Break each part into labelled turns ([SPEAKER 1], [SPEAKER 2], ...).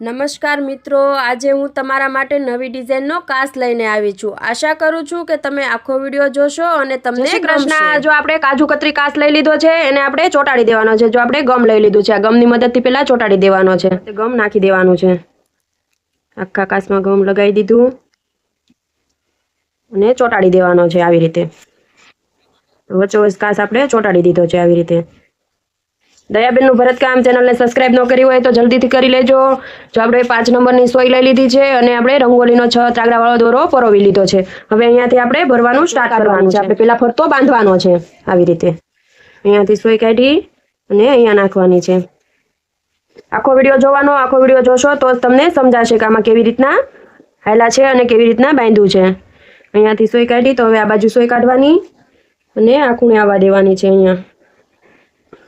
[SPEAKER 1] નમસ્કાર મિત્રો આજે હું તમારા માટે નવી ડિઝાઇનનો કાસ લઈને આવી છું. આશા કરું છું કે તમે આખો વીડિયો જોશો અને તમને
[SPEAKER 2] કૃષ્ણ. જો આપણે કાજુ કતરી કાસ લઈ લીધો છે એને આપણે ચોટાડી દેવાનો છે. જો આપણે ગમ લઈ લીધું છે આ ગમની મદદથી પહેલાં ચોટાડી દેવાનો છે. ગમ નાખી દેવાનું છે. આખા કાસમાં ગમ લગાવી દીધું અને ચોટાડી દેવાનો છે આવી રીતે. વચ્ચોવચ કાસ આપણે ચોટાડી દીધો છે આવી રીતે. દયાબેનનું ભરતકામ ચેનલને સબસ્ક્રાઇબ ન કરી હોય તો જલ્દીથી કરી લેજો. જો આપણે પાંચ નંબરની સોય લઈ લીધી છે અને આપણે રંગોલીનો છ તાગડાવાળો દોરો પરોવી લીધો છે. હવે અહીંયાથી આપણે ભરવાનું સ્ટાર્ટ કરવાનું છે. આપણે પેલા ફરતો બાંધવાનો છે આવી રીતે. અહીંયાથી સોય કાઢી અને અહીંયા નાખવાની છે. આખો વીડિયો જોવાનો આખો વીડિયો જોશો તો જ તમને સમજાશે કે આમાં કેવી રીતના હાયલા છે અને કેવી રીતના બાંધ્યું છે. અહીંયાથી સોય કાઢી તો હવે આ બાજુ સોય કાઢવાની અને આ ખૂણે આવવા દેવાની છે અહીંયા.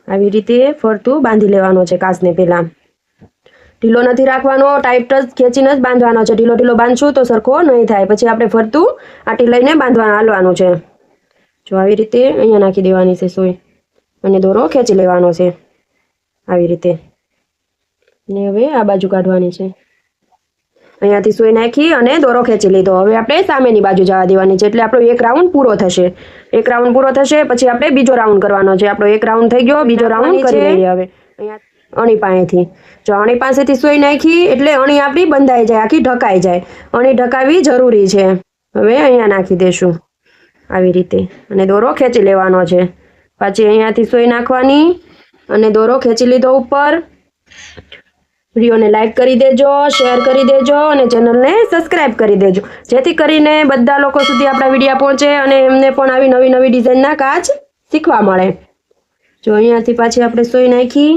[SPEAKER 2] આવી રીતે ફરતું બાંધી લેવાનો છે કાચને પહેલાં. ઢીલો નથી રાખવાનો ટાઈટ જ ખેંચીને જ બાંધવાનો છે. ઢીલો ઢીલો બાંધશું તો સરખો નહીં થાય. પછી આપણે ફરતું આટી લઈને બાંધવા હાલવાનું છે. જો આવી રીતે અહીંયા નાખી દેવાની છે સોય. અને દોરો ખેંચી લેવાનો છે. આવી રીતે. ને હવે આ બાજુ કાઢવાની છે. અહીંયાથી સુઈ નાખી અને દોરો ખેંચી લીધો. હવે આપણે સામેની બાજુ જવા દેવાની છે એટલે આપણો એક રાઉન્ડ પૂરો થશે. એક રાઉન્ડ પૂરો થશે પછી આપણે બીજો રાઉન્ડ કરવાનો છે. આપણો એક રાઉન્ડ થઈ ગયો બીજો રાઉન્ડ કરી લઈએ હવે. અહીંયા અણી પાસેથી. જો અણી પાસેથી સોઈ નાખી એટલે અણી આપણી બંધાઈ જાય આખી ઢકાઈ જાય. અણી ઢકાવી જરૂરી છે. હવે અહીંયા નાખી દેશું. આવી રીતે. અને દોરો ખેંચી લેવાનો છે. પાછી અહીંયાથી સોઈ નાખવાની અને દોરો ખેંચી લીધો ઉપર. વિડીયોને લાઈક કરી દેજો, શેર કરી દેજો અને ચેનલને સબસ્ક્રાઇબ કરી દેજો. જેથી કરીને બધા લોકો સુધી આપણા વિડીયા પહોંચે અને એમને પણ આવી નવી નવી ડિઝાઇનના કાચ શીખવા મળે. જો અહીંયાથી પાછી આપણે સોઈ નાખી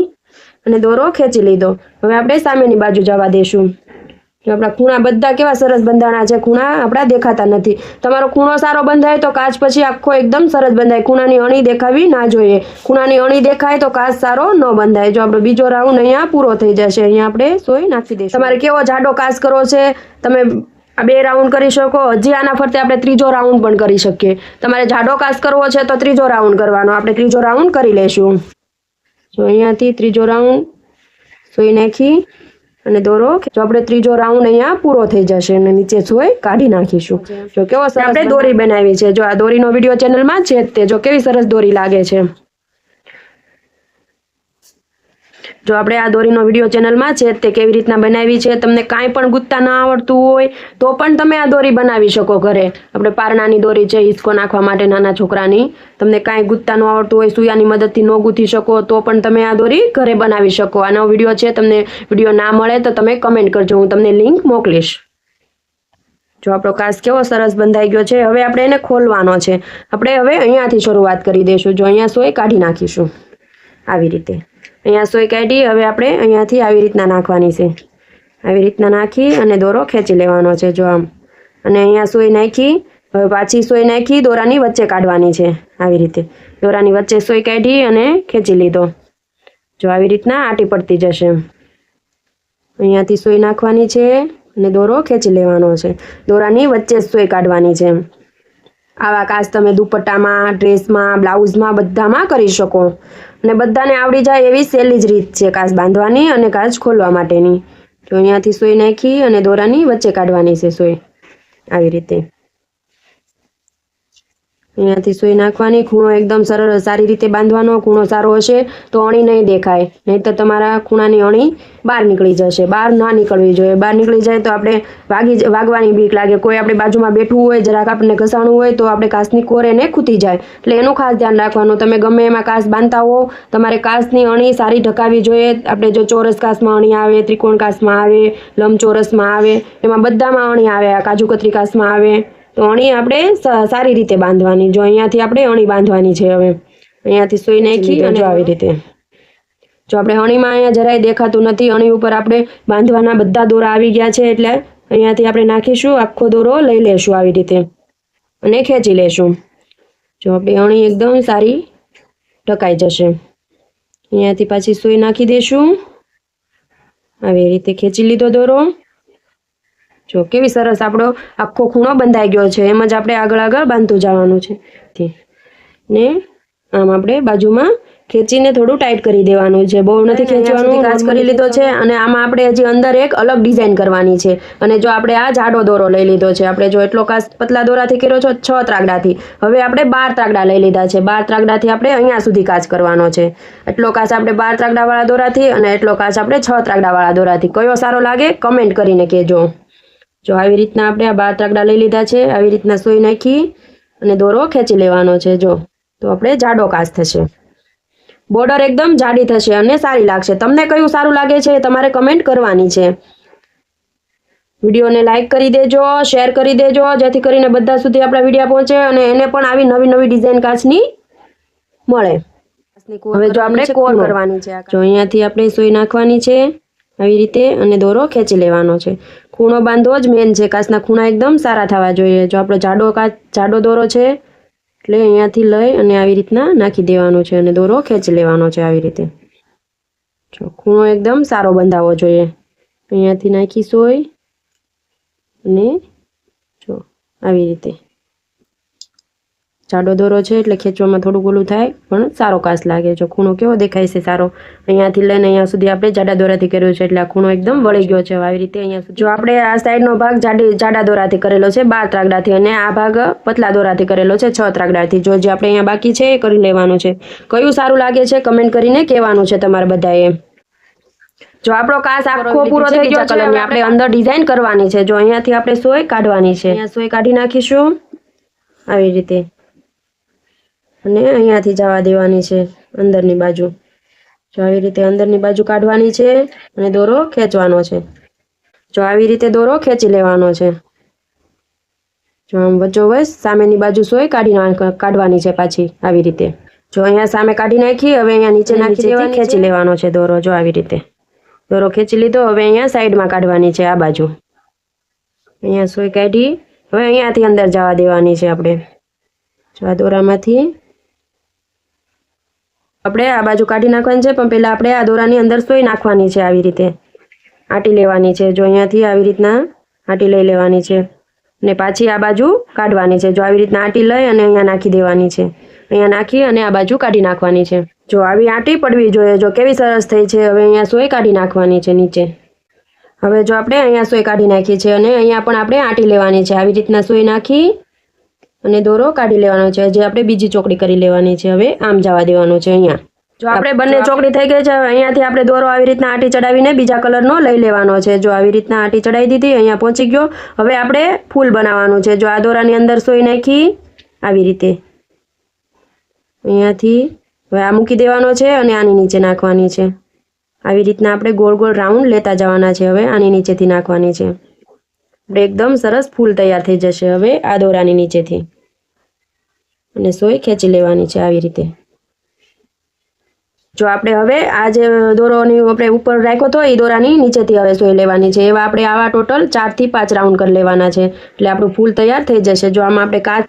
[SPEAKER 2] અને દોરો ખેંચી લીધો. હવે આપણે સામેની બાજુ જવા જો આપણા ખૂણા બધા કેવા સરસ બંધાણા છે? ખૂણા આપણા દેખાતા નથી. તમારો ખૂણો સારો બંધાય તો કાચ પછી આખો એકદમ સરસ બંધાય. ખૂણાની અણી દેખાવી ના જોઈએ. ખૂણાની અણી દેખાય તો કાચ સારો ન બંધાય. જો આપણો બીજો રાઉન્ડ અહીંયા પૂરો થઈ જશે, અહીંયા આપણે સોય નાખી દઈશું. તમારે કેવો જાડો કાચ કરવો છે? તમે આ બે રાઉન્ડ કરી શકો. હજી આના ફરતે આપણે ત્રીજો રાઉન્ડ પણ કરી શકીએ. તમારે જાડો કાચ કરવો છે તો ત્રીજો રાઉન્ડ કરવાનો. આપણે ત્રીજો રાઉન્ડ કરી લઈશું. જો અહીંયાથી ત્રીજો રાઉન્ડ સોય નાખી અને દોરો જો આપણે ત્રીજો રાઉન્ડ અહીંયા પૂરો થઈ જશે અને નીચે સોય કાઢી નાખીશું. જો. કેવો સરસ આપણે દોરી બનાવી છે. જો આ દોરીનો વીડિયો ચેનલમાં છે તે જો કેવી સરસ દોરી લાગે છે. જો આપણે આ દોરીનો વીડિયો ચેનલમાં છે તે કેવી રીતના બનાવી છે, તમને કાંઈ પણ ગુત્તા ના આવડતું હોય, તો પણ તમે આ દોરી બનાવી શકો ઘરે. આપણે પારણાની દોરી છે, હિસકો નાખવા માટે નાના છોકરાની. તમને કાંઈ ગુત્તા ન આવડતું હોય, સુયાની મદદથી ન ગૂંથી શકો, તો પણ તમે આ દોરી ઘરે બનાવી શકો. આનો વીડિયો છે, તમને વીડિયો ના મળે તો તમે કમેન્ટ કરજો, હું તમને લિંક મોકલીશ. જો આપણો કાચ કેવો સરસ બંધાઈ ગયો છે, હવે આપણે એને ખોલવાનો છે. આપણે હવે અહીંયાથી શરૂઆત કરી દઈશું. જો અહીંયા સોય કાઢી નાખીશું. આવી રીતે. અહીંયા સોય કાઢી, હવે આપણે અહીંયાથી આવી રીતના નાખવાની છે. આવી રીતના નાખી અને દોરો ખેંચી લેવાનો છે જો આમ. અને અહીંયા સોય નાખી, હવે પાછી સોય નાખી, દોરાની વચ્ચે કાઢવાની છે આવી રીતે. દોરાની વચ્ચે સોય કાઢી અને ખેંચી લીધો. જો આવી રીતના આટી પડતી જશે અહીંયાથી સોય નાખવાની છે અને દોરો ખેંચી લેવાનો છે. દોરાની વચ્ચે સોય કાઢવાની છે આવા કાચ તમે દુપટ્ટામાં, ડ્રેસમાં, બ્લાઉઝમાં બધામાં કરી શકો. અને બધાને આવડી જાય એવી સહેલી જ રીત છે કાચ બાંધવાની અને કાચ ખોલવા માટેની. તો અહીંયાથી સોય નાખી અને દોરાની વચ્ચે કાઢવાની છે સોય. આવી રીતે. અહીંયાથી સોય નાખવાની. ખૂણો એકદમ સરળ, સારી રીતે બાંધવાનો. ખૂણો સારો હશે તો અણી નહીં દેખાય. નહીં તો તમારા ખૂણાની અણી બહાર નીકળી જશે. બહાર ના નીકળવી જોઈએ. બહાર નીકળી જાય તો આપણે વાગી વાગવાની બીક લાગે. કોઈ આપણે બાજુમાં બેઠવું હોય, જરાક આપણને ઘસાણું હોય તો આપણે કાચની કોરેને ખૂતી જાય. એટલે એનું ખાસ ધ્યાન રાખવાનું. તમે ગમે એમાં કાચ બાંધતા હો, તમારે કાચની અણી સારી ઢકાવી જોઈએ. આપણે જો ચોરસ કાચમાં અણી આવે, ત્રિકોણ કાચમાં આવે, લંબચોરસમાં આવે, એમાં બધામાં અણી આવે, આ કાજુ કતરી કાચમાં આવે. તો અણી આપણે સારી રીતે બાંધવાની. જો અહીંયાથી આપણે અણી બાંધવાની છે હવે. અહીંયાથી સોઈ નાખી અને આવી રીતે. જો આપણે અણીમાં અહીંયા જરાય દેખાતું નથી અણી ઉપર આપણે બાંધવાના બધા દોરા આવી ગયા છે એટલે અહીંયાથી આપણે નાખીશું આખો દોરો લઈ લેશું આવી રીતે અને ખેંચી લેશું. જો આપણી અણી એકદમ સારી ઢકાઈ જશે. અહીંયાથી પાછી સોઈ નાખી દેશું. આવી રીતે ખેંચી લીધો દોરો. જો કેવી સરસ આપણો આખો ખૂણો બંધાઈ ગયો છે. એમ જ આપણે આગળ આગળ બાંધતું જવાનું છે. ને આમ આપણે બાજુમાં ખેંચીને થોડું ટાઈટ કરી દેવાનું છે. બહુ નથી ખેંચવાનું કાચ કરી લીધો છે અને આમાં આપણે હજી અંદર એક અલગ ડિઝાઇન કરવાની છે. અને જો આપણે આ જાડો દોરો લઈ લીધો છે. આપણે જો એટલો કાચ પતલા દોરાથી કર્યો છો છ ત્રાગડાથી. હવે આપણે બાર ત્રાગડા લઈ લીધા છે. બાર ત્રાગડાથી આપણે અહીંયા સુધી કાચ કરવાનો છે. એટલો કાચ આપણે બાર ત્રાગડાવાળા દોરાથી અને એટલો કાચ આપણે છ ત્રાગડાવાળા દોરાથી. કયો સારો લાગે કમેન્ટ કરીને કહેજો. જો આવી રીતના આપણે આ બાર ત્રાગડા લઈ લીધા છે આવી રીતના સોઈ નાખી અને દોરો ખેંચી લેવાનો છે જો. તો આપણે જાડો કાચ થશે. બોર્ડર એકદમ જાડી થશે અને સારી લાગશે. તમને કયું સારું લાગે છે તમારે કમેન્ટ કરવાની છે. વિડીયોને લાઇક કરી દેજો શેર કરી દેજો જેથી કરીને બધા સુધી આપણા વિડીયા પહોંચે અને એને પણ આવી નવી નવી ડિઝાઇન કાચની મળે. હવે જો આપણે કોર કરવાની છે જો અહીંયાથી આપણે સોઈ નાખવાની છે. આવી રીતે અને દોરો ખેંચી લેવાનો છે. ખૂણો બાંધવો જ મેન છે. કાચના ખૂણા એકદમ સારા થવા જોઈએ. જો આપણો જાડો કાચ, જાડો દોરો છે, એટલે અહીંયાથી લઈ અને આવી રીતના નાખી દેવાનો છે અને દોરો ખેંચી લેવાનો છે આવી રીતે. જો ખૂણો એકદમ સારો બંધાવવો જોઈએ. અહીંયાથી નાખી સોય અને જો, આવી રીતે. જાડો દોરો છે એટલે ખેંચવામાં થોડું ઓલું થાય પણ સારો કાસ લાગે છે. ખૂણો કેવો દેખાય છે સારો? અહીંયાથી લઈને અહીંયા સુધી આપણે જાડા દોરાથી કર્યો છે એટલે આ ખૂણો એકદમ વળી ગયો છે. આવી રીતે અહીંયા સુધી જો આપણે આ સાઈડનો ભાગ જાડી જાડા દોરાથી કરેલો છે બાર ત્રાગડાથી અને આ ભાગ પતલા દોરાથી કરેલો છે છ ત્રાગડાથી. જો જે આપણે અહીંયા બાકી છે એ કરી લેવાનું છે. કયું સારું લાગે છે કમેન્ટ કરીને કહેવાનું છે તમારે બધાએ. જો આપણો કાસ આખો પૂરો થઈ ગયો છે આપણે અંદર ડિઝાઇન કરવાની છે. જો અહીંયાથી આપણે સોય કાઢવાની છે. અહીંયા સોય કાઢી નાખીશું. આવી રીતે. અને અહીંયાથી જવા દેવાની છે અંદરની બાજુ. જો આવી રીતે અંદરની બાજુ કાઢવાની છે અને દોરો ખેંચવાનો છે. જો આવી રીતે દોરો ખેંચી લેવાનો છે. જો આમ વચ્ચોવચ સામેની બાજુ સોય કાઢી કાઢવાની છે પાછી આવી રીતે. જો અહીંયા સામે કાઢી નાખી હવે અહીંયા નીચે નાખી દેવાની ખેંચી લેવાનો છે દોરો જો આવી રીતે. દોરો ખેંચી લીધો હવે અહીંયા સાઈડમાં કાઢવાની છે આ બાજુ. અહીંયા સોય કાઢી હવે અહીંયાથી અંદર જવા દેવાની છે આપણે. જો આ દોરામાંથી આપણે આ બાજુ કાઢી નાખવાની છે, પણ પહેલાં આપણે આ દોરાની અંદર સોઈ નાખવાની છે આવી રીતે. આટી લેવાની છે. જો અહીંયાથી આવી રીતના આટી લઈ લેવાની છે. અને પાછી આ બાજુ કાઢવાની છે. જો આવી રીતના આટી લઈ અને અહીંયા નાખી દેવાની છે. અહીંયા નાખી અને આ બાજુ કાઢી નાખવાની છે. જો આવી આટી પડવી જોઈએ, જો કેવી સરસ થઈ છે, હવે અહીંયા સોય કાઢી નાખવાની છે નીચે. હવે જો આપણે અહીંયા સોય કાઢી નાખી છે અને અહીંયા પણ આપણે આટી લેવાની છે. આવી રીતના સોય નાખી અને દોરો કાઢી લેવાનો છે. જે આપણે બીજી ચોકડી કરી લેવાની છે હવે આમ જવા દેવાનું છે અહીંયા. જો આપણે બંને ચોકડી થઈ ગઈ છે હવે અહીંયાથી આપણે દોરો આવી રીતના આટી ચડાવીને બીજા કલરનો લઈ લેવાનો છે. જો આવી રીતના આટી ચડાવી દીધી અહીંયા પહોંચી ગયો. હવે આપણે ફૂલ બનાવવાનું છે. જો આ દોરાની અંદર સોઈ નાખી આવી રીતે. અહીંયાથી હવે આ મૂકી દેવાનો છે અને આની નીચે નાખવાની છે. આવી રીતના આપણે ગોળ ગોળ રાઉન્ડ લેતા જવાના છે હવે આની નીચેથી નાખવાની છે. એકદમ સરસ ફૂલ તૈયાર થઈ જશે હવે આ દોરાની નીચેથી. અને સોય ખેંચી લેવાની છે આવી રીતે. જો આપણે હવે આ જે દોરોની આપણે ઉપર રાખ્યો હતો એ દોરાની નીચેથી હવે સોય લેવાની છે. એવા આપણે આવા ટોટલ ચારથી પાંચ રાઉન્ડ કરી લેવાના છે. એટલે આપણું ફૂલ તૈયાર થઈ જશે. જો આમાં આપણે કાચ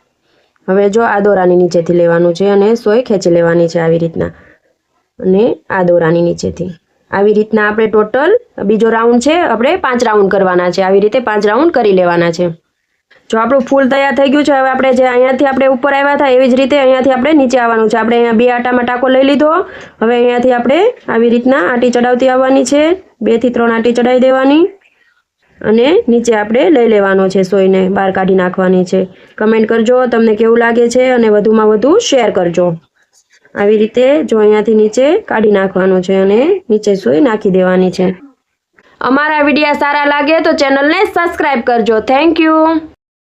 [SPEAKER 2] હવે જો આ દોરાની નીચેથી લેવાનું છે અને સોય ખેંચી લેવાની છે આવી રીતના. અને આ દોરાની નીચેથી. આવી રીતના આપણે ટોટલ, બીજો રાઉન્ડ છે, આપણે પાંચ રાઉન્ડ કરવાના છે. આવી રીતે પાંચ રાઉન્ડ કરી લેવાના છે. જો આપણું ફૂલ તૈયાર થઈ ગયું છે, હવે આપણે જે અહીંયાથી આપણે ઉપર આવ્યા હતા, એવી જ રીતે અહીંયાથી આપણે નીચે આવવાનું છે. આપણે અહીંયા બે આટામાં ટાંકો લઈ લીધો. હવે અહીંયાથી આપણે આવી રીતના આટી ચડાવતી આવવાની છે. બેથી ત્રણ આટી ચડાવી દેવાની. અને નીચે આપણે લઈ લેવાનો છે સોયને બહાર કાઢી નાખવાની છે. કમેન્ટ કરજો, તમને કેવું લાગે છે, અને વધુમાં વધુ શેર કરજો. આવી રીતે જો અહીંયાથી નીચે કાઢી નાખવાનું છે અને નીચે સુઈ નાખી દેવાની છે. અમારા વિડીયા સારા લાગે તો ચેનલને સબસ્ક્રાઈબ કરજો. Thank you